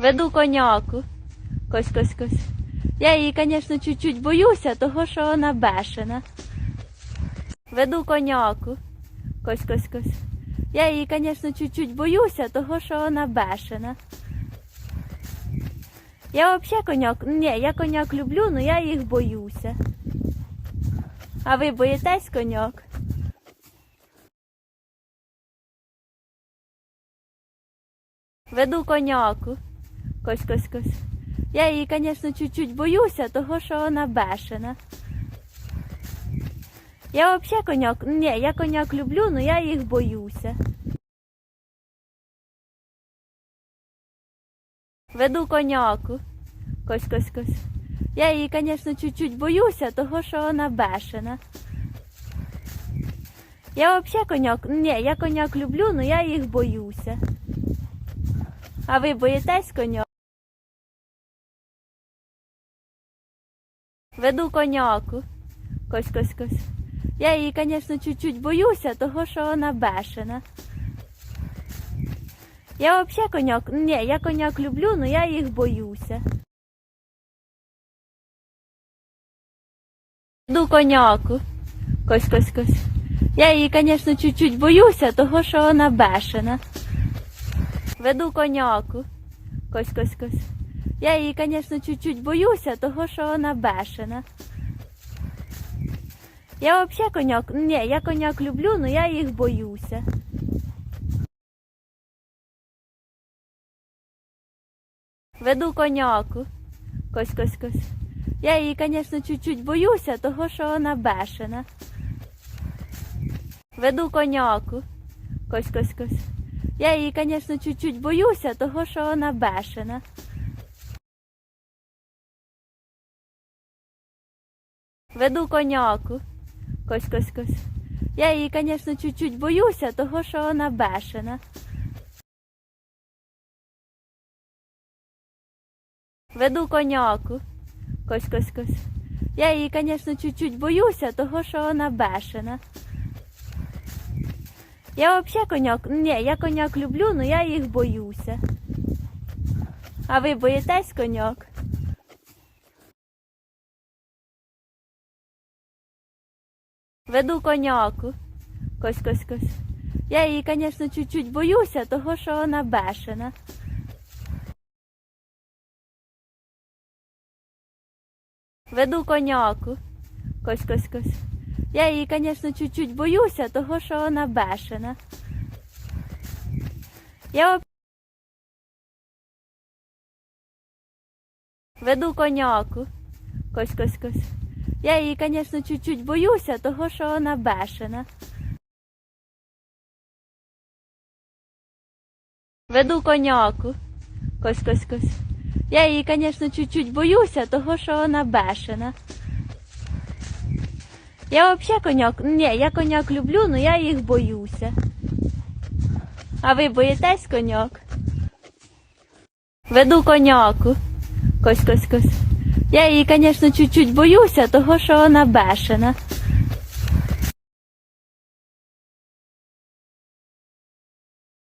Веду коняку. Кось, кось, кось. Я її, звісно, чуть-чуть боюся, того що вона бешена. Веду коняку. Кось, кось, кось. Я її, звісно, чуть-чуть боюся, того що вона бешена. Я взагалі коняк. Ні, я коняк люблю, але я їх боюся. А ви боїтесь коняк? Веду коняку. Кось, кось, кось. Я її, звісно, чуть-чуть боюся, того що вона бешена. Я взагалі коняк. Ні, я коняк люблю, але я їх боюся. Веду коняку. Кось, кось, кось. Я її, звісно, чуть-чуть боюся, того що вона бешена. Я взагалі коняк. Ні, я коняк люблю, але я їх боюся. А ви боїтесь коняк? Веду коняку. Кось, кось, кось. Я її, звісно, чуть-чуть боюся, того що вона бешена. Я взагалі коняк. Ні, я коняк люблю, але я їх боюся. Веду коняку. Кось, кось, кось. Я її, звісно, чуть-чуть боюся, того що вона бешена. Веду коняку. Кось, кось, кось. Я її, звісно, чуть-чуть боюся, того що вона бешена. Я взагалі коняк. Ні, я коняк люблю, але я їх боюся. Веду коняку. Кось, кось, кось. Я її, звісно, чуть-чуть боюся, того що вона бешена. Веду коняку. Кось, кось, кось. Я її, звісно, чуть-чуть боюся, того що вона бешена. Веду коняку. Кось, кось, кось. Я її, звісно, чуть-чуть боюся, того що вона бешена. Веду коняку. Кось, кось, кось. Я її, звісно, чуть-чуть боюся, того що вона бешена. Я взагалі коняк. Ні, я коняк люблю, але я їх боюся. А ви боїтесь коняк? Веду коняку. Кось, кось, кось. Я її, звісно, чуть-чуть боюся, того що вона бешена. Веду коняку. Кось, кось, кось. Я її, звісно, чуть-чуть боюся, того що вона бешена. Я об- Веду коняку. Кось, кось, кось. Я її, звісно, чуть-чуть боюся, того що вона бешена. Веду коняку. Кось, кось, кось. Я її, звісно, чуть-чуть боюся, того що вона бешена. Я взагалі коняк. Ні, я коняк люблю, але я їх боюся. А ви боїтесь коняк? Веду коняку. Кось, кось, кось. Я її, звісно, чуть-чуть боюся, того що вона бешена.